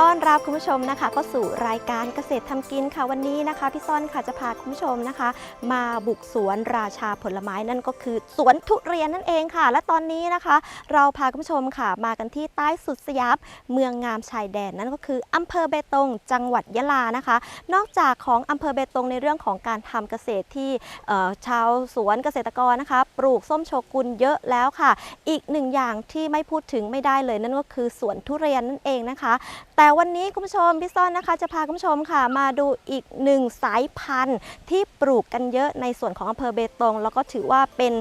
ต้อนรับคุณผู้ชมนะคะเข้าสู่รายการเกษตรทำกินค่ะวันนี้นะคะพี่ซ่อนค่ะจะพาคุณผู้ชมนะคะ มาบุกสวนราชาผลไม้นั่นก็คือสวนทุเรียนนั่นเองค่ะ และตอนนี้นะคะ เราพาคุณผู้ชมค่ะมากันที่ใต้สุดสยามเมืองงามชายแดนนั่นก็คืออำเภอเบตง จังหวัดยะลานะคะ นอกจากของอำเภอเบตงในเรื่องของการทำเกษตรที่ชาวสวนเกษตรกรนะคะ ปลูกส้มโชกุนเยอะแล้วค่ะ อีกหนึ่งอย่างที่ไม่พูดถึงไม่ได้เลยนั่นก็คือสวนทุเรียนนั่นเองนะคะแต่แต่วันนี้คุณผู้ชมพี่ซ่อนนะคะจะพาคุณผู้ชมค่ะ มาดูอีกหนึ่งสายพันธุ์ที่ปลูกกันเยอะในส่วนของอำเภอเบตง แล้วก็ถือว่าเป็น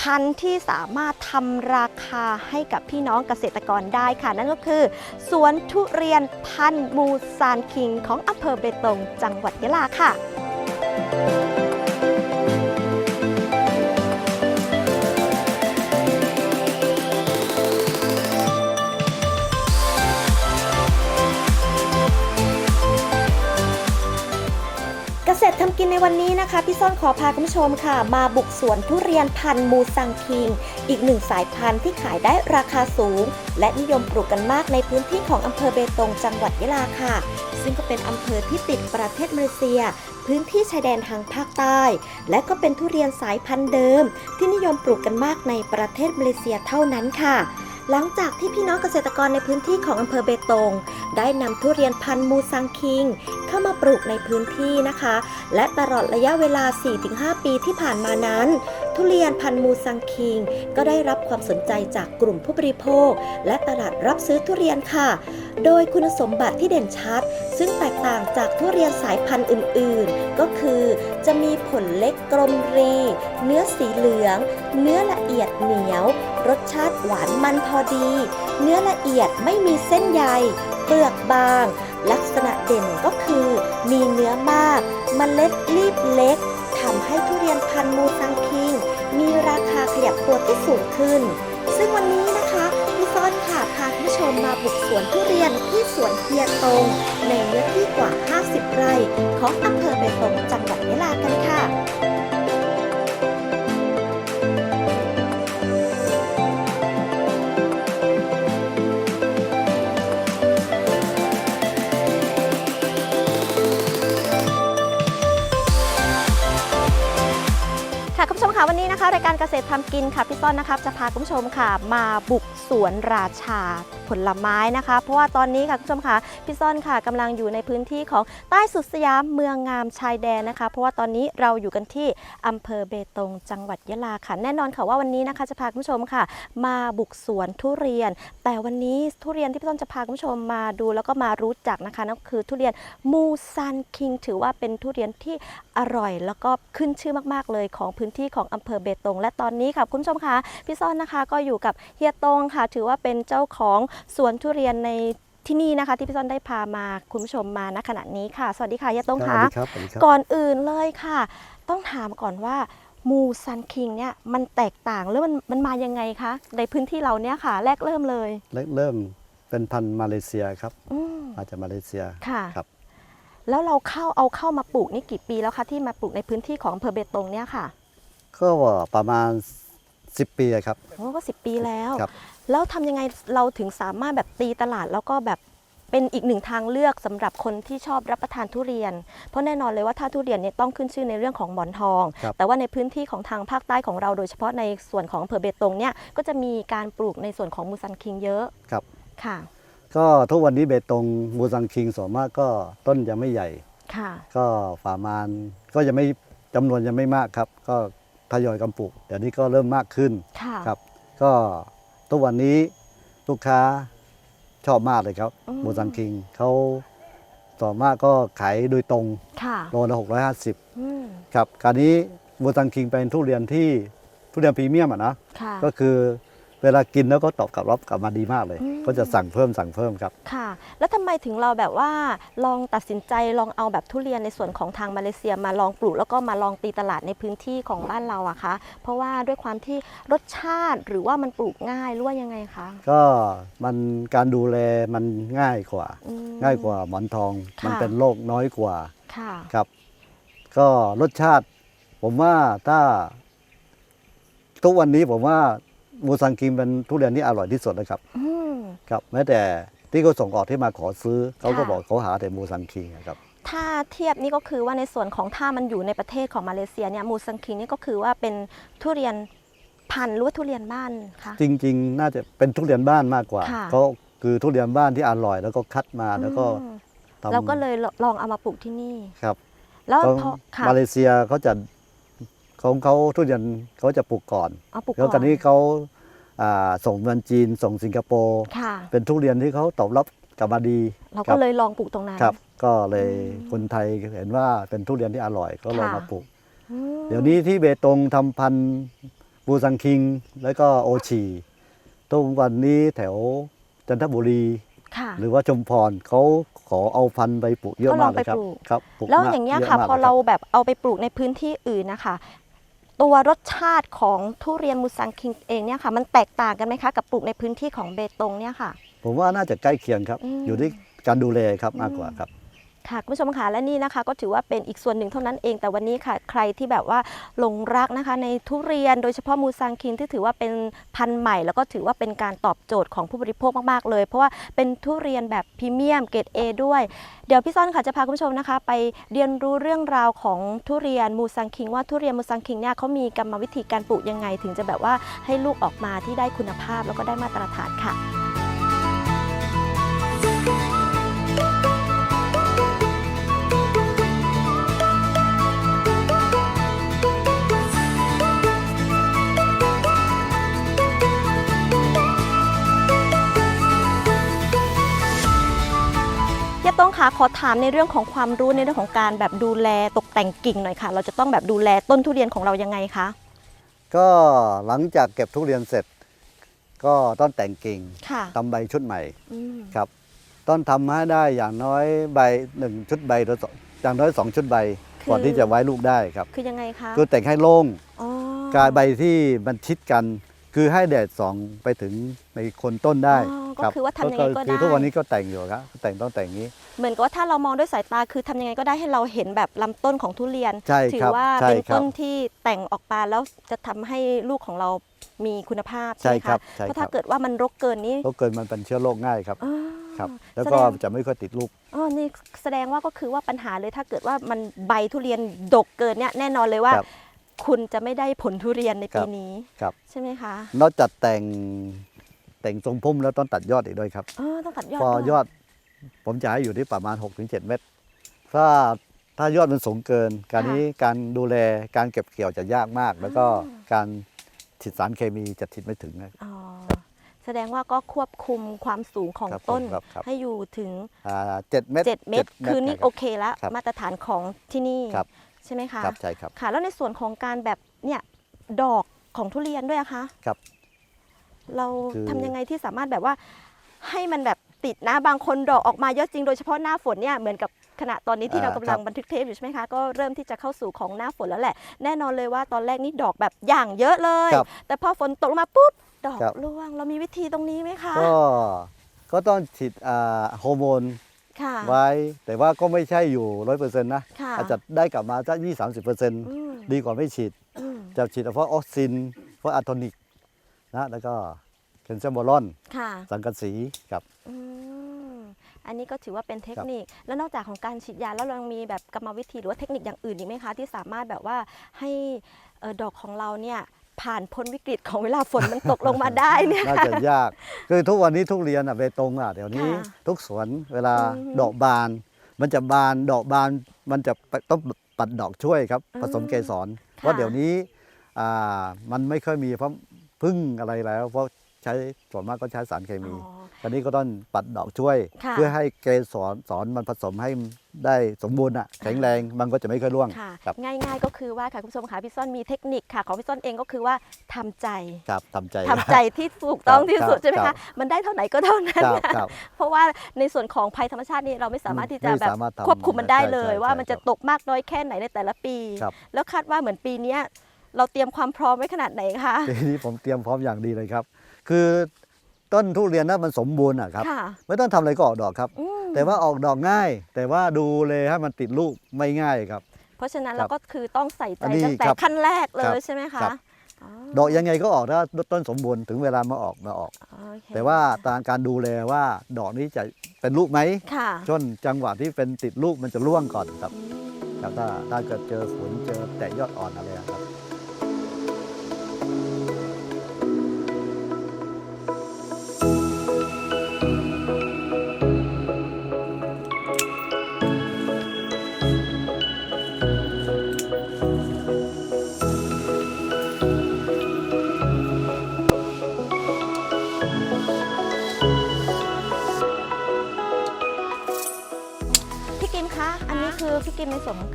พันธุ์ที่สามารถทำราคาให้กับพี่น้องเกษตรกรได้ค่ะ นั่นก็คือ สวนทุเรียนพันธุ์มูซานคิง ของอำเภอเบตง จังหวัดยะลาค่ะ ษตรทำกินในวันนี้นะคะพี่ซ่อนขอพาคุณผู้ชมค่ะ มาบุกสวนทุเรียนพันธุ์มูซังคิง อีกหนึ่งสายพันธุ์ที่ขายได้ราคาสูง และนิยมปลูกกันมากในพื้นที่ของอำเภอเบตงจังหวัดยะลาค่ะ ซึ่งก็เป็นอำเภอที่ติดประเทศมาเลเซีย พื้นที่ชายแดนทางภาคใต้ และก็เป็นทุเรียนสายพันธุ์เดิม ที่นิยมปลูกกันมากในประเทศมาเลเซียเท่านั้นค่ะ หลังจากที่พี่น้องเกษตรกรในพื้นที่ของอำเภอเบตง ได้นำทุเรียนพันธุ์มูซังคิง เข้ามาปลูกในพื้นที่นะคะ และตลอดระยะเวลา 4-5 ปีที่ผ่านมานั้น ทุเรียนพันมูซังคิง ก็ได้รับความสนใจจากกลุ่มผู้บริโภค และตลาดรับซื้อทุเรียนค่ะ โดยคุณสมบัติที่เด่นชัด ซึ่งแตกต่างจากทุเรียนสายพันธุ์อื่น ๆ ก็คือ จะมีผลเล็กกลมรี เนื้อสีเหลือง เนื้อละเอียดเหนียว รสชาติหวานมันพอดี เนื้อละเอียดไม่มีเส้นใยเปลือกบาง ลักษณะเด่นก็คือ มีเนื้อมากมเมล็ดรีบเล็กทำให้ทุเรียนพันธุ์มูซังคิงมี ราคาขยับตัวที่สูงขึ้น ซึ่งวันนี้นะคะพี่ซ่อนค่ะพาคุณผู้ชมมาบุกสวนทุเรียนที่สวนเฮียตง ในเนื้อที่กว่า 50 ไร่ ของอำเภอเบตงจังหวัดยะลากันค่ะ มค่ะวันนี้นะคะรายการเกษตรทำกินค่ะพี่ต้นนะครับจะพาคุณผู้ชมค่ะ มาบุกสวนราชาผลไม้นะคะ เพราะว่าตอนนี้ค่ะคุณผู้ชมค่ะพี่ซ่อนค่ะกำลังอยู่ในพื้นที่ของใต้สุดสยามเมืองงามชายแดนนะคะ เพราะว่าตอนนี้เราอยู่กันที่อำเภอเบตงจังหวัดยะลาค่ะแน่นอนค่ะว่าวันนี้นะคะจะพาคุณผู้ชมค่ะ มาบุกสวนทุเรียน แต่วันนี้ทุเรียนที่พี่ต้นจะพาคุณผู้ชมมาดูแล้วก็มารู้จักนะคะนั่นคือทุเรียนมูซันคิงถือว่าเป็นทุเรียนที่อร่อย แล้วก็ขึ้นชื่อมากๆเลยของพื้นที่ของอำเภอเบตงและตอนนี้ค่ะคุณผู้ชมคะพี่ซ่อนนะคะก็อยู่กับเฮียตงค่ะ ถือว่าเป็นเจ้าของสวนทุเรียนในที่นี่นะคะที่พี่ซ่อนได้พามาคุณผู้ชมมาณขณะนี้ค่ะ สวัสดีค่ะเฮียตงสค่ะวัสดีครับสวัสดีครับก่อนอื่นเลยค่ะ ต้องถามก่อนว่ามูซันคิงเนี่ยมันแตกต่างแล้วมันมันมายังไงคะ ในพื้นที่เราเนี่ยค่ะ แรกเริ่มเลยเริ่มเริ่มเป็นพันธุ์มาเลเซียครับอืมมาจากมาเลเซียค่ะครับ แล้วเราเข้าเอาเข้ามาปลูกนี่กี่ปีแล้วคะที่มาปลูกในพื้นที่ของอำเภอเบตงเนี่ยค่ะ ก็ประมาณ 10 ปีอะครับโอ้ก็สิปีแล้วครับ แล้วทำยังไงเราถึงสามารถแบบตีตลาดแล้วก็แบบเป็นอีกหนึ่งทางเลือกสำหรับคนที่ชอบรับประทานทุเรียน เพราะแน่นอนเลยว่าถ้าทุเรียนเนี่ยต้องขึ้นชื่อในเรื่องของหมอนทองครับแต่ว่าในพื้นที่ของทางภาคใต้ของเราโดยเฉพาะในส่วนของอำเภอเบตงเนี่ยก็จะมีการปลูกในส่วนของมูซันคิงเยอะครับค่ะ ก็ทุกวันนี้เบตงมูซังคิงส่วนมากก็ต้นยังไม่ใหญ่ค่ะ ก็ประมาณก็ยังไม่จำนวนยังไม่มากครับ ก็ทยอยกันปลูกเดี๋ยวนี้ก็เริ่มมากขึ้นค่ะครับ ก็ ทุกวันนี้ลูกค้าชอบมากเลยครับอืมมูซังคิงเขาต่วนมากก็ขายโดยตรงค่ะโลละ650อืมครับการนี้มูซังคิงเป็นทุเรียนที่ทุเรียนพรีเมียมอะนะ ค่ะ ก็คือ เวลากินแล้วก็ตอบกลับรับกลับมาดีมากเลยอืมก็จะสั่งเพิ่มสั่งเพิ่มครับ ค่ะ แล้วทำไมถึงเราแบบว่าลองตัดสินใจลองเอาแบบทุเรียนในส่วนของทางมาเลเซียมาลองปลูกแล้วก็มาลองตีตลาดในพื้นที่ของบ้านเราอะคะเพราะว่าด้วยความที่รสชาติหรือว่ามันปลูกง่ายหรือว่ายังไงคะก็มันการดูแลมันง่ายกว่าอืมง่ายกว่าหมอนทองค่ะมันเป็นโรคน้อยกว่าค่ะครับ ก็รสชาติ ผมว่าถ้าทุกวันนี้ผมว่า มูซังคิงเป็นทุเรียนที่อร่อยที่สุดนะครับอืมครับแม้แต่ที่เขาส่งออกที่มาขอซื้อเขาก็ค่ะบอกเขาหาแต่มูซังคิงนะครับถ้าเทียบนี่ก็คือว่าในส่วนของถ้ามันอยู่ในประเทศของมาเลเซียเนี่ยมูซังคิงนี่ก็คือว่าเป็นทุเรียนพันธุ์หรือว่าทุเรียนบ้านคะจริง ๆ น่าจะเป็นทุเรียนบ้านมากกว่าค่ะเขาคือทุเรียนบ้านที่อร่อยแล้วก็คัดมาแล้วก็อืมทำเราก็เลยลองเอามาปลูกที่นี่ครับแล้วของพอค่ะมาเลเซียเขาจะของเขาทุเรียนเขาจะปลูกก่อนเอาปลูกแล้วก่ตออนนนี้เขาอ่า ส่งเมืองจีน ส่งสิงคโปร์ค่ะเป็นทุเรียนที่เขาตอบรับกลับมาดี เราครัก็บเลยลองปลูกตรงนั้นครับ ก็เลยอืมคนไทยเห็นว่าเป็นทุเรียนที่อร่อยก็ลองค่ะมาปลูกอืมเดี๋ยวนี้ที่เบตงทำพันธุ์บูซังคิง แล้วก็โอชีตรงวันนี้แถวจันทบุรีค่ะหรือว่าชมพรเขาขอเอาพันธุ์ไปปลูกเยอะก็ลมาอกงเลยครับไปปลูกครับปลูกแล้วมกอย่างเงี้ยะค่ะมกพอลยเราบแบบเอาไปปลูกในพื้นที่อื่นนะคะ ตัวรสชาติของทุเรียนมูซังคิงเองเนี่ยค่ะ มันแตกต่างกันไหมคะกับปลูกในพื้นที่ของเบตงเนี่ยค่ะ ผมว่าน่าจะใกล้เคียงครับ อืม อยู่ที่การดูแลครับมากกว่าอืมครับ ค่ะคุณผู้ชมค่ะและนี่นะคะ ก็ถือว่าเป็นอีกส่วนหนึ่งเท่านั้นเอง แต่วันนี้ค่ะใครที่แบบว่าหลงรักนะคะ ในทุเรียนโดยเฉพาะมูซังคินที่ถือว่าเป็นพันธุ์ใหม่ แล้วก็ถือว่าเป็นการตอบโจทย์ของผู้บริโภคมากๆเลย เพราะว่าเป็นทุเรียนแบบพรีเมียมเกรด A ด้วย เดี๋ยวพี่ซ่อนค่ะจะพาคุณผู้ชมนะคะ ไปเรียนรู้เรื่องราวของทุเรียนมูซังคิง ว่าทุเรียนมูซังคิงเนี่ยเขามีกรรมวิธีการปลูกยังไง ถึงจะแบบว่าให้ลูกออกมาที่ได้คุณภาพแล้วก็ได้มาตรฐานค่ะ ขอถามในเรื่องของความรู้ในเรื่องของการแบบดูแลตกแต่งกิ่งหน่อยค่ะ เราจะต้องแบบดูแลต้นทุเรียนของเรายังไงคะ ก็หลังจากเก็บทุเรียนเสร็จ ก็ต้องแต่งกิ่งค่ะทำใบชุดใหม่อืมครับ ต้องทำให้ได้อย่างน้อยใบหนึ่งชุดใบหรือสองอย่างน้อยสองชุดใบก่อนที่จะไว้ลูกได้ครับ คือยังไงคะ คือแต่งให้โล่งอ๋อ กายใบที่มันชิดกัน คือให้แดดส่องไปถึงในโคนต้นได้อ๋อก็รับคือว่าทำยังไงก็คือได้ทุกวันนี้ก็แต่งอยู่ครับแต่งต้องแต่งอย่างนี้ เหมือนกับว่าถ้าเรามองด้วยสายตาคือทำยังไงก็ได้ให้เราเห็นแบบลำต้นของทุเรียน ใช่ถืครับว่าใช่เป็นครับต้นที่แต่งออกมาแล้วจะทำให้ลูกของเรามีคุณภาพใช่ใช่ไหมครัคะบใช่เพราะครัถ้าบเกิดว่ามันรกเกินนี้เพราะเกินมันเป็นเชื้อโรคง่ายครับอ๋อ ครับ แล้วแสก็ดง จะไม่ค่อยติดลูก อ๋อนี่แสดงว่าก็คือว่าปัญหาเลยถ้าเกิดว่ามันใบทุเรียนดกเกินเนี่ยแน่นอนเลยว่า ครับ คุณจะไม่ได้ผลทุเรียนในครัปีบนี้ครับ ใช่ไหมคะนอกจากแต่งแต่งทรงพุ่มแล้วต้องตัดยอดอีกด้วยครับอ๋อต้องตัดยอดพอด้วยยอด ผมจะให้อยู่ที่ประมาณ 6-7 เมตร ถ้าถ้ายอดมันสูงเกิน การนี้การดูแลการเก็บเกี่ยวจะยากมาก แล้วก็การฉีดสารเคมีจะฉีดไม่ถึงนะ อ๋อแสดงว่าก็ควบคุมความสูงของครับผมต้นครับครับ ให้อยู่ถึง อ่าเจ็ดเมตร7 เมตร คือนี่ะรับโอเคแล้วครับมาตรฐานของที่นี่ ครับ ใช่ไหมคะครับใช่ครับค่ะ แล้วในส่วนของการแบบเนี่ยดอกของทุเรียนด้วยอะคะครับ เราคือทำยังไงที่สามารถแบบว่า ให้มันแบบติดนะบางคนดอกออกมาเยอะจริงโดยเฉพาะหน้าฝนเนี่ยเหมือนกับขณะตอนนี้ที่เรากำลังบันทึกเทปอยู่ใช่ไหมคะก็เริ่มที่จะเข้าสู่ของหน้าฝนแล้วแหละ แน่นอนเลยว่าตอนแรกนี่ดอกแบบอย่างเยอะเลย ครับแต่พอฝนตกลงมาปุ๊บดอกครับ ร่วงเรามีวิธีตรงนี้ไหมคะ ก็ก็ต้องฉีดอ่าฮอร์โมน ค่ะไว้ แต่ว่าก็ไม่ใช่อยู่ร้อยเปอร์เซ็นต์นะ ค่ะอาจจะได้กลับมาสักยี่สามสิบเปอร์เซ็นต์อืม ดีกว่าไม่ฉีด อืมจะฉีดเฉพาะออกซินเพราะอะโทนิกนะแล้วก็แคลเซียมบอลอน ค่ะ สังกะสีครับ อืมอันนี้ก็ถือว่าเป็นเทคนิค แล้วนอกจากของการฉีดยาแล้วเรายังมีแบบกรรมวิธีหรือว่าเทคนิคอย่างอื่นอีกไหมคะ ที่สามารถแบบว่าให้เอ่อดอกของเราเนี่ย ผ่านพ้นวิกฤตของเวลาฝนมันตกลงมาได้เนี่ยน่าจะยาก คือทุกวันนี้ทุเรียนอะเบตงอะเดี๋ยวนี้ค่ะทุกสวนเวลาอืมดอกบาน มันจะบานดอกบานมันจะต้องปัดดอกช่วยครับอืมผสมเกสรค่ะเพราะเดี๋ยวนี้อ่ามันไม่ค่อยมีเพราะพึ่งอะไรแล้ว เพราะ ใช้ส่วนมากก็ใช้สารเคมีอ๋อตอนนี้ก็ต้องปัดดอกช่วยค่ะเพื่อให้เกสรสอนมันผสมให้ได้สมบูรณ์อะแข็งแรงมันก็จะไม่ค่อยร่วงค่ะครับง่าย ๆ ก็คือว่าค่ะคุณผู้ชมค่ะพี่ส้นมีเทคนิคค่ะของพี่ส้นเองก็คือว่าทำใจครับทำใจทำใจที่ถูกต้องครับที่สุดครับใช่ไหมครัคะบมันได้เท่าไหนก็เท่านั้นครับครับเพราะว่าในส่วนของภัยธรรมชาตินี่เราไม่สามารถที่จะไม่แบบสามารถทำควบคุมมันได้เลยใช่ใช่ว่าใช่มันจะครับตกมากน้อยแค่ไหนในแต่ละปีครับแล้วคาดว่าเหมือนปีเนี้ยเราเตรียมความพร้อมไว้ขนาดไหนคะปีนี้ผมเตรียมพร้อมอย่างดีเลยครับ คือต้นทุเรียนนั้นมันสมบูรณ์อะครับค่ะไม่ต้องทำอะไรก็ออกดอกครับ อืมแต่ว่าออกดอกง่าย แต่ว่าดูเลยให้มันติดลูกไม่ง่ายครับ เพราะฉะนั้นครัเราบก็คือต้องใส่ใจอันนี้ตั้งแต่ครับขั้นแรกเลครัยบใช่ไหมคะครับ อ๋อดอกยังไงก็ออกถ้าต้นสมบูรณ์ถึงเวลามาออกมาออก โอเคแต่ว่าตามการดูแลว่าดอกนี้จะเป็นลูกไหมค่ะ ช่วงจังหวะที่เป็นติดลูกมันจะร่วงก่อนครับอืมครับถ้าถ้าเกิดเจอฝนเจอแตะยอดอ่อนอะไรอะครับ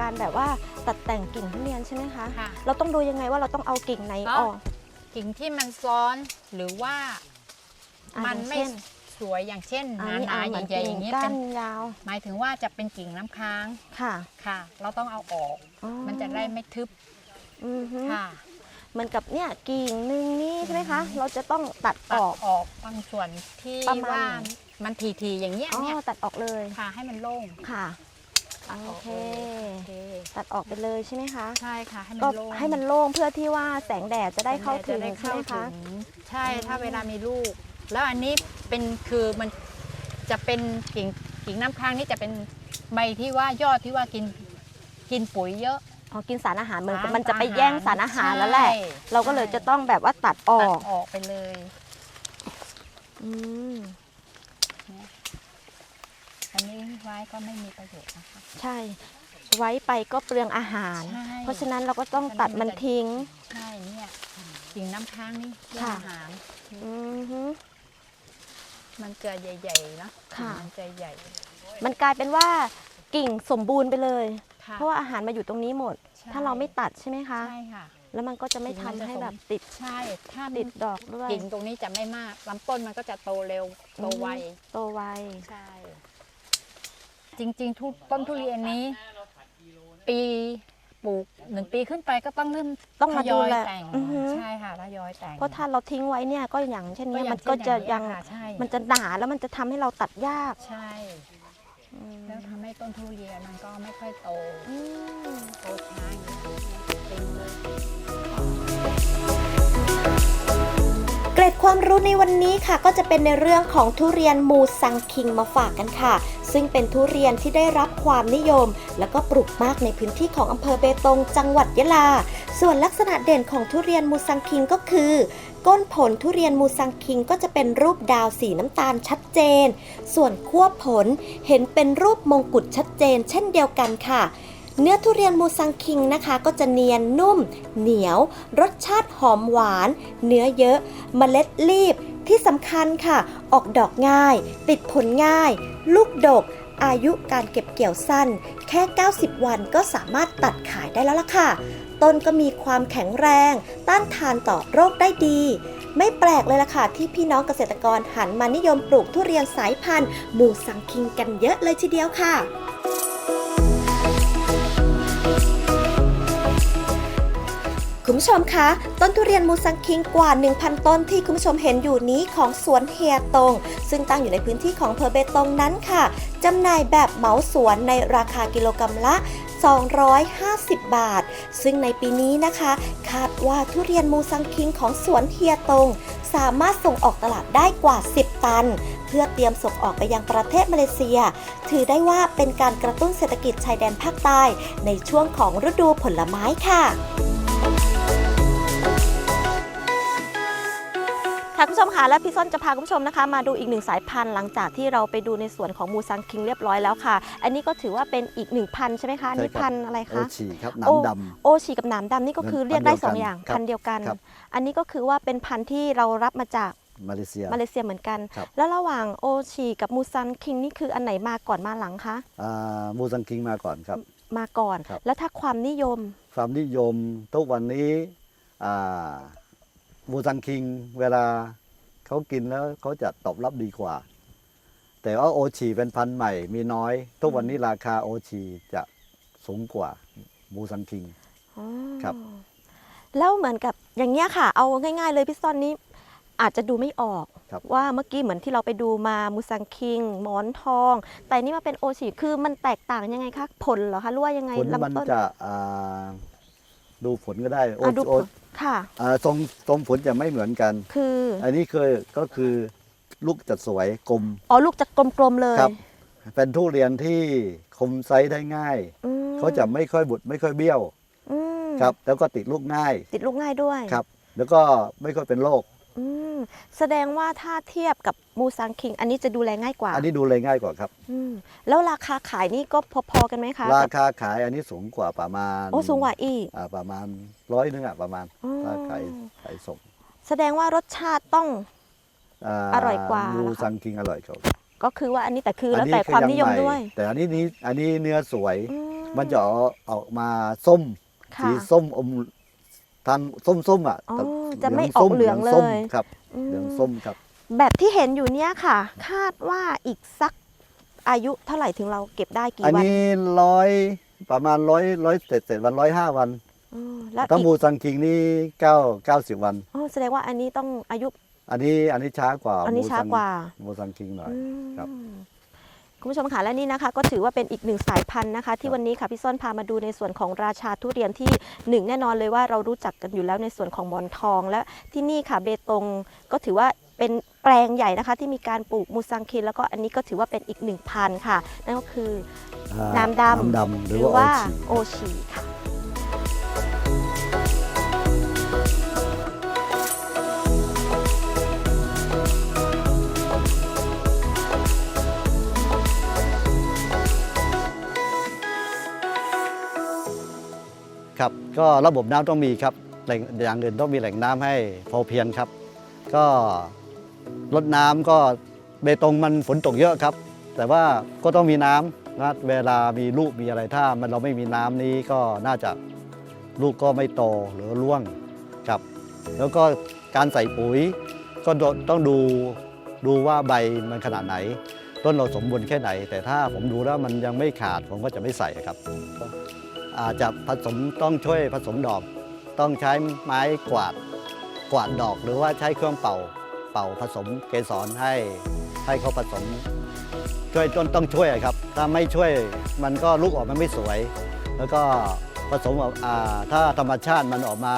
กิมในส่วนของการแบบว่าตัดแต่งกิ่งทุเรียนใช่ไหมคะค่ะ เราต้องดูยังไงว่าเราต้องเอากิ่งไหนก็ออกกิ่งที่มันซ้อนหรือว่าอะมันอย่างไม่เช่นสวยอย่างเช่นหอันนี้นาเอาๆเหมือนใหญ่ๆอกิ่งย่างนี้ยก้าเป็นนยาวหมายถึงว่าจะเป็นกิ่งน้ำค้างค่ะค่ะ เราต้องเอาออก อ๋อมันจะได้ไม่ทึบอือฮึค่ะเหมือนกับเนี่ยกิ่งหนึ่งนี่ใช่ไหมคะ เราจะต้องตัดอตัดอก ออกบางส่วนที่ประมาณ ว่ามันทีๆอย่างเงี้ยอ๋อเนี่ยตัดออกเลย ค่ะให้มันโล่งค่ะ ตัดออกโอเค เลยโอเคตัดออกไปเลยใช่ไหมคะ ใช่ค่ะ ให้มัก็นโล่งให้มันโล่งเพื่อที่ว่าแสงแดดจะได้เข้าถึงจะได้ใช่ไหมคะ ถึงใช่ถ้าเวลามีลูก แล้วอันนี้เป็นคือมันจะเป็นกิ่งกิ่งน้ำค้างนี่จะเป็นใบที่ว่ายอดที่ว่ากินกินปุ๋ยเยอะ อ๋อ กินสารอาหารเหมือนกับสารมันจะไปแย่งสารอาหารแล้วแหละ ใช่เราก็เลยจะต้องแบบว่าตัดอตัอดก ออกไปเลย อืม อันนี้ไว้ก็ไม่มีประโยชน์นะคะ ใช่ ไว้ไปก็เปลืองอาหาร ใช่ เพราะฉะนั้นเราก็ต้องตัดมันทิ้ง ใช่เนี่ยกิ่งน้ำค้างนี่เรื่องค่ะ อาหาร อือฮึ มันจะใหญ่ๆเนอะค่ะ มันจะใหญ่มันกลายเป็นว่ากิ่งสมบูรณ์ไปเลย ค่ะเพราะว่าอาหารมาอยู่ตรงนี้หมด ใช่ถ้าเราไม่ตัดใช่ไหมคะ ใช่ค่ะ แล้วมันก็จะไม่กิ่งทำมันจะให้สมแบบติดใช่ ถ้าติดดอกด้วยกิ่งตรงนี้จะไม่มากลำต้นมันก็จะโตเร็ว โตไว โตไว ใช่ จริง ๆ ทุกต้นทุเรียนนี้ ปีปลูกหนึ่งปีขึ้นไปก็ต้องเริ่มต้องมาทยดูอยแลแต่งอือฮึ ใช่ค่ะทยอยแต่ง เพราะถ้าเราทิ้งไว้เนี่ยก็อย่างเช่นเนี้ยอย่ามันก็จะเช่นอยังค่ะใช่มันจะหนาแล้วมันจะทำให้เราตัดยากใช่อืมแล้วทำให้ต้นทุเรียนมันก็ไม่ค่อยโตอืม โตช้าอย่างเงี้ยเต็มเลย ความรู้ในวันนี้ค่ะ ก็จะเป็นในเรื่องของทุเรียนมูซังคิงมาฝากกันค่ะ ซึ่งเป็นทุเรียนที่ได้รับความนิยม แล้วก็ปลูกมากในพื้นที่ของอำเภอเบตงจังหวัดยะลา ส่วนลักษณะเด่นของทุเรียนมูซังคิงก็คือ ก้นผลทุเรียนมูซังคิงก็จะเป็นรูปดาวสีน้ำตาลชัดเจน ส่วนขั้วผลเห็นเป็นรูปมงกุฎชัดเจน เช่นเดียวกันค่ะ เนื้อทุเรียนมูซังคิงนะคะ ก็จะเนียนนุ่ม เหนียว รสชาติหอมหวาน เนื้อเยอะเมล็ดรีบ ที่สำคัญค่ะ ออกดอกง่าย ติดผลง่าย ลูกดก อายุการเก็บเกี่ยวสั้น แค่ 90 วันก็สามารถตัดขายได้แล้วล่ะค่ะ ต้นก็มีความแข็งแรง ต้านทานต่อโรคได้ดีไม่แปลกเลยล่ะค่ะ ที่พี่น้องเกษตรกรหันมานิยมปลูกทุเรียนสายพันธุ์ มูซังคิงกันเยอะเลยทีเดียวค่ะ คุณผู้ชมคะ ต้นทุเรียนมูซังคิงกว่า 1,000 ต้นที่คุณผู้ชมเห็นอยู่นี้ของสวนเฮียตง ซึ่งตั้งอยู่ในพื้นที่ของเภอเบตงนั้นค่ะจำหน่ายแบบเหมาสวนในราคากิโลกรรัมละ 250 บาท ซึ่งในปีนี้นะคะ คาดว่าทุเรียนมูซังคิงของสวนเฮียตง สามารถส่งออกตลาดได้กว่า 10 ตัน เพื่อเตรียมส่งออกไปยังประเทศมาเลเซีย ถือได้ว่าเป็นการกระตุ้นเศรษฐกิจชายแดนภาคใต้ในช่วงของฤดูผลไม้ค่ะ ค่ะคุณผู้ชมค่ะและพี่ส้นจะพาคุณผู้ชมนะคะ มาดูอีกหนึ่งสายพันธุ์หลังจากที่เราไปดูในส่วนของมูซังคิงเรียบร้อยแล้วค่ะ อันนี้ก็ถือว่าเป็นอีกหนึ่งพันธุ์ใช่ไหมคะอันนี้ใช่ครับ พันธุ์อะไรโอคะชีครับหโอ้น้ำด โอชีกับหนามดำนี่ก็คือพันธุ์เรียกได้เดียวสองกันอย่างครับพันธุ์เดียวกัน ครับอันนี้ก็คือว่าเป็นพันธุ์ที่เรารับมาจากำมาเลเซีย มาเลเซียเหมือนกัน ครับ แล้วระหว่างโอชีกับมูซันคิงนี่คืออันไหนมาก่อนมาหลังคะอ่ามูซังคิงมาก่อนครับ มาก่อน ครับ แล้วถ้าความนิยม ความนิยมทุกวันนี้อ่า มูซังคิงเวลาเขากินแล้วเขาจะตอบรับดีกว่า แต่ว่าโอชีเป็นพันธุ์ใหม่มีน้อย ทุกวันนี้ราคาโอชีจะสูงกว่ามูซังคิง อ๋อครับ แล้วเหมือนกับอย่างเงี้ยค่ะ เอาง่ายๆเลยพี่ซ่อนนี้ อาจจะดูไม่ออก ครับ ว่าเมื่อกี้เหมือนที่เราไปดูมามูซังคิงหมอนทอง แต่นี่มาเป็นโอชิคือมันแตกต่างยังไงคะผลเหรอคะหรือว่ายังไงผลมันลำต้น จะอ่าดูผลก็ได้โออะดูโอผล ค่ะ อ่าทรงทรงผลจะไม่เหมือนกัน คืออันนี้เคยก็คือลูกจะสวยกลมอ๋อลูกจะกลมๆเลยครับ เป็นทุเรียนที่คมไซส์ได้ง่าย อืมเขาจะไม่ค่อยบุดไม่ค่อยเบี้ยวอืมครับ แล้วก็ติดลูกง่ายติดลูกง่ายด้วย ครับ แล้วก็ไม่ค่อยเป็นโรค อืมแสดงว่าถ้าเทียบกับมูซังคิง อันนี้จะดูแลง่ายกว่าอันนี้ดูเลยง่ายกว่าครับอืมแล้วราคาขายนี่ก็พอๆกันไหมคะราคาขายอันนี้สูงกว่าประมาณโอ้สูงกว่าอีกอ่าประมาณร้อยนึงอะประมาณอ๋อถ้าขายขายส่งแสดงว่ารสชาติต้องาอร่อยกว่ามูเหรอคะซังคิงอร่อยกว่าก็คือว่าอันนี้แต่คืออัแล้วนี้แต่ความอนิยมใหด้วย แต่อันนี้นี้อันนี้เนื้อสวยอืมันจะออกออกมาส้มค่ะสีส้มอม ทางส้มส้มๆอะอ๋อแต่จะไม่ออกเหลืองส้มเลย ครับอืมเหลืองส้มครับ แบบที่เห็นอยู่เนี้ยค่ะ คาดว่าอีกสักอายุเท่าไหร่ถึงเราเก็บได้กี่อันวันนี้ร้อยประมาณร้อยร้อยเศษเศษวันร้อยห้าวันอ๋อแล้วถ้าอีกมูซังคิงนี่เก้าเก้าสิบวันอ๋อแสดงว่าอันนี้ต้องอายุ อันนี้อันนี้ช้ากว่า อันนี้ช้ากว่า มูซังคิงหน่อยอืมครับ คุณผู้ชมค่ะและนี่นะคะก็ถือว่าเป็นอีกหนึ่งสายพันธุ์นะคะ ที่วันนี้ค่ะพี่ส้นพามาดูในส่วนของราชาทุเรียนที่หนึ่งแน่นอนเลยว่าเรารู้จักกันอยู่แล้วในส่วนของหมอนทอง และที่นี่ค่ะเบตงก็ถือว่าเป็นแปลงใหญ่นะคะ ที่มีการปลูกมูซังคินแล้วก็อันนี้ก็ถือว่าเป็นอีกหนึ่งพันธุ์ค่ะ นั่นก็คืออ่าน้ำดำน้ำดำหหรืรืออว่าว่าโอโอชีชีค่ะ ครับก็ระบบน้ำต้องมีครับแหล่งอย่างอื่นต้องมีแหล่งน้ำให้พอเพียงครับ ก็ลดน้ำก็เบตงมันฝนตกเยอะครับ แต่ว่าก็ต้องมีน้ำนะเวลามีลูกมีอะไรถ้ามันเราไม่มีน้ำนี้ก็น่าจะลูกก็ไม่โตหรือร่วงครับ แล้วก็การใส่ปุ๋ยก็ต้องดูดูว่าใบมันขนาดไหน ต้นเราสมบูรณ์แค่ไหน แต่ถ้าผมดูแล้วมันยังไม่ขาดผมก็จะไม่ใส่ครับ อาจจะผสมต้องช่วยผสมดอก ต้องใช้ไม้กวาดกวาดดอกหรือว่าใช้เครื่องเป่าเป่าผสมเกสรให้ให้เขาผสม ช่วยต้นต้องช่วยครับ ถ้าไม่ช่วยมันก็ลูกออกมาไม่สวย แล้วก็ผสมอ่าถ้าธรรมชาติมันออกมา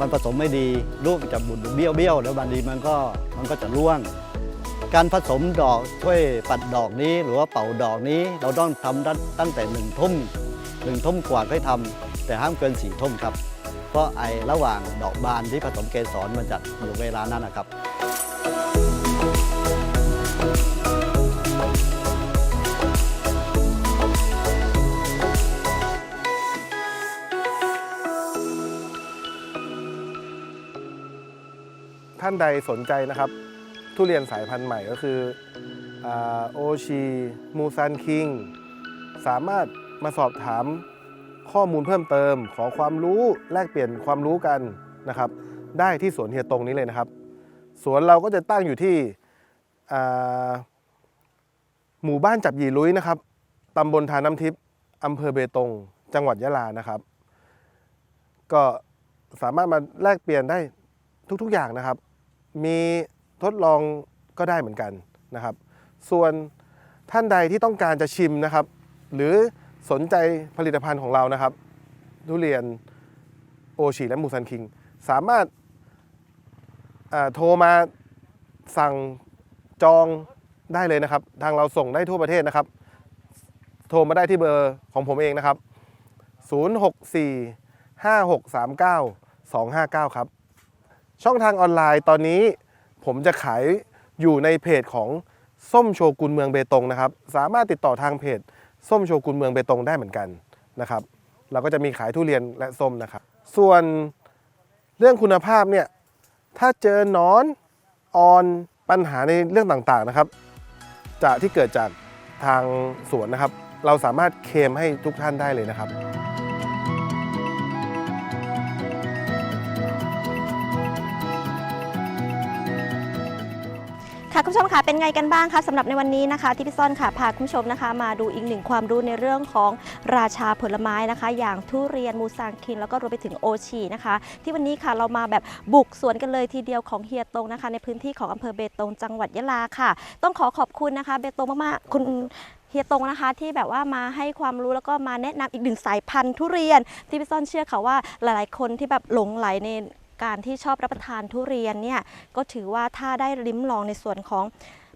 มันผสมไม่ดีลูกจะบุดเบี้ยวเบี้ยวๆแล้วบางทีมันก็มันก็จะร่วง การผสมดอกช่วยปัดดอกนี้หรือว่าเป่าดอกนี้ เราต้องทำตั้งแต่หนึ่งทุ่ม หนึ่งทุ่มกว่าค่อยทำแต่ห้ามเกินสี่ทุ่มครับ เพราะไอระหว่างดอกบานที่ผสมเกสรมันจะอยู่เวลานั้นนะครับท่านใดสนใจนะครับ ทุเรียนสายพันธุ์ใหม่ก็คือโอชีมูซันคิง สามารถ มาสอบถามข้อมูลเพิ่มเติม ขอความรู้แลกเปลี่ยนความรู้กันนะครับ ได้ที่สวนเฮียตรงนี้เลยนะครับ สวนเราก็จะตั้งอยู่ที่หมู่บ้านจับหยีลุยนะครับตำบลทาน้ำทิพย์อำเภอเบตง จังหวัดยะลานะครับ ก็สามารถมาแลกเปลี่ยนได้ทุกๆอย่างนะครับ มีทดลองก็ได้เหมือนกันนะครับ ส่วนท่านใดที่ต้องการจะชิมนะครับ หรือ สนใจผลิตภัณฑ์ของเรานะครับ ทุเรียนโอชิและมูซันคิง สามารถโทรมาสั่งจองได้เลยนะครับ ทางเราส่งได้ทั่วประเทศนะครับ โทรมาได้ที่เบอร์ของผมเองนะครับ 064 5639 259 ครับ ช่องทางออนไลน์ตอนนี้ผมจะขายอยู่ในเพจของส้มโชกุนเมืองเบตงนะครับ สามารถติดต่อทางเพจ ส้มโชกุนเมืองเบตงได้เหมือนกันนะครับ เราก็จะมีขายทุเรียนและส้มนะครับ ส่วนเรื่องคุณภาพเนี่ยถ้าเจอหนอนออนปัญหาในเรื่องต่างๆนะครับจะที่เกิดจากทางสวนนะครับ เราสามารถเคมให้ทุกท่านได้เลยนะครับ ค่ะคุณผู้ชมค่ะเป็นไงกันบ้างคะสำหรับในวันนี้นะคะที่พี่ซ่อนค่ะพาคุณผู้ชมนะคะ มาดูอีกหนึ่งความรู้ในเรื่องของราชาผลไม้นะคะ อย่างทุเรียนมูซางคิน แล้วก็รวมไปถึงโอชีนะคะ ที่วันนี้ค่ะเรามาแบบบุกสวนกันเลยทีเดียวของเฮียตงนะคะ ในพื้นที่ของอำเภอเบตงจังหวัดยะลาค่ะ ต้องขอขอบคุณนะคะ เบตงมากๆคุณเฮียตงนะคะที่แบบว่ามาให้ความรู้แล้วก็มาแนะนำอีกหนึ่งสายพันธุ์ทุเรียน ที่พี่ซ่อนเชื่อค่ะว่าหลายๆ คนที่แบบหลงไหลใน การที่ชอบรับประทานทุเรียนเนี่ยก็ถือว่าถ้าได้ลิ้มลองในส่วนของ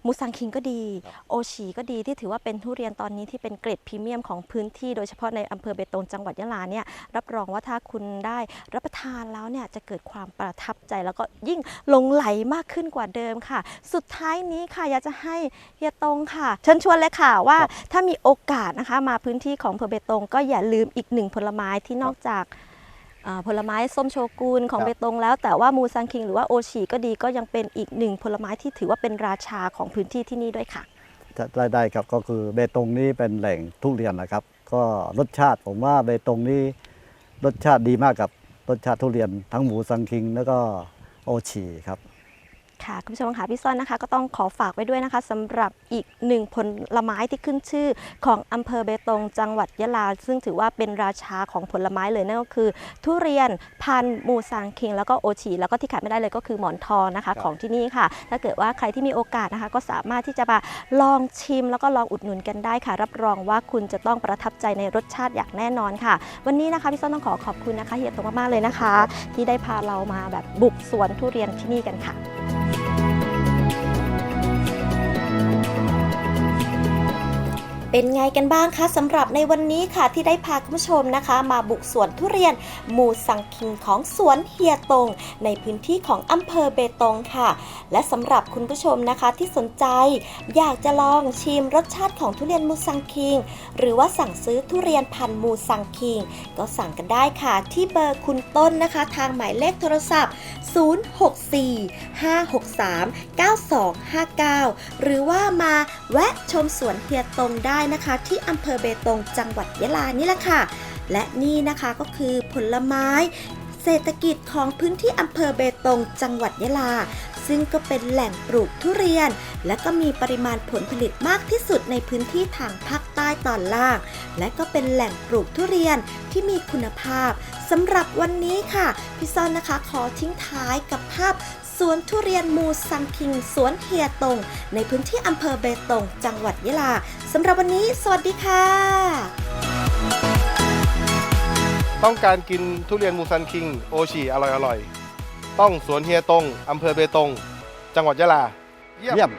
มูซังคิงก็ดี โอชีก็ดีที่ถือว่าเป็นทุเรียนตอนนี้ที่เป็นเกรดพรีเมียมของพื้นที่โดยเฉพาะในอำเภอเบตงจังหวัดยะลาเนี่ยรับรองว่าถ้าคุณได้รับประทานแล้วเนี่ยจะเกิดความประทับใจแล้วก็ยิ่งหลงไหลมากขึ้นกว่าเดิมค่ะ สุดท้ายนี้ค่ะอยากจะให้เฮียตงค่ะ เชิญชวนเลยค่ะว่าถ้ามีโอกาสนะคะมาพื้นที่ของอำเภอเบตงก็อย่าลืมอีกหนึ่งผลไม้ที่นอกจากอ่า ผลไม้ส้มโชกุนของครับเบตงแล้ว แต่ว่ามูซังคิงหรือว่าโอชีก็ดีก็ยังเป็นอีกหนึ่งผลไม้ที่ถือว่าเป็นราชาของพื้นที่ที่นี่ด้วยค่ะจะได้ได้ครับก็คือเบตงนี่เป็นแหล่งทุเรียนนะครับ ก็รสชาติผมว่าเบตงนี่รสชาติดีมากกับรสชาติทุเรียนทั้งหมูสังคิง แล้วก็โอชีครับ ค่ะคุณผู้ชมค่ะพี่ซ่อนนะคะก็ต้องขอฝากไว้ด้วยนะคะสำหรับอีกหนึ่งผลไม้ที่ขึ้นชื่อของอำเภอเบตงจังหวัดยะลา ซึ่งถือว่าเป็นราชาของผลไม้เลยนั่นก็คือ ทุเรียนพันธุ์มูซางคิง แล้วก็โอชีแล้วก็ที่ขาดไม่ได้เลยก็คือหมอนทองนะคะครับของที่นี่ค่ะ ถ้าเกิดว่าใครที่มีโอกาสนะคะ ก็สามารถที่จะมาลองชิม แล้วก็ลองอุดหนุนกันได้ค่ะ รับรองว่าคุณจะต้องประทับใจในรสชาติอย่างแน่นอนค่ะ วันนี้นะคะพี่ซ่อนต้องขอขอบคุณนะคะเฮียตงมากๆเลยนะคะ ที่ได้พาเรามาแบบบุกสวนทุเรียนที่นี่กันค่ะ เป็นไงกันบ้างคะสำหรับในวันนี้ค่ะที่ได้พาคุณผู้ชมนะคะ มาบุกสวนทุเรียนมูสังคิงของสวนเฮียตง ในพื้นที่ของอำเภอเบตงค่ะ และสำหรับคุณผู้ชมนะคะที่สนใจ อยากจะลองชิมรสชาติของทุเรียนมูสังคิง หรือว่าสั่งซื้อทุเรียนพันธุ์มูสังคิง ก็สั่งกันได้ค่ะ ที่เบอร์คุณต้นนะคะ ทางหมายเลขโทรศัพท์ 064-563-9259 หรือว่ามาแวะชมสวนเฮียตงได้นะคะที่อำเภอเบตงจังหวัดยะลานี่แหละค่ะ และนี่นะคะก็คือผลไม้เศรษฐกิจของพื้นที่อำเภอเบตง จังหวัดยะลา ซึ่งก็เป็นแหล่งปลูกทุเรียน และก็มีปริมาณผลผลิตมากที่สุดในพื้นที่ทางภาคใต้ตอนล่าง และก็เป็นแหล่งปลูกทุเรียนที่มีคุณภาพสำหรับวันนี้ค่ะ พี่ซ่อนนะคะขอทิ้งท้ายกับภาพ วนทุเรียนมูซังคิง สวนเฮียตง ในพื้นที่อำเภอเบตง จังหวัดยะลาสำหรับวันนี้สวัสดีค่ะ ต้องการกินทุเรียนมูซันคิง โอชีอร่อยๆต้องสวนเฮียตงอำเภอเบตง จังหวัดยะลา เยี่ยมเยี่ยม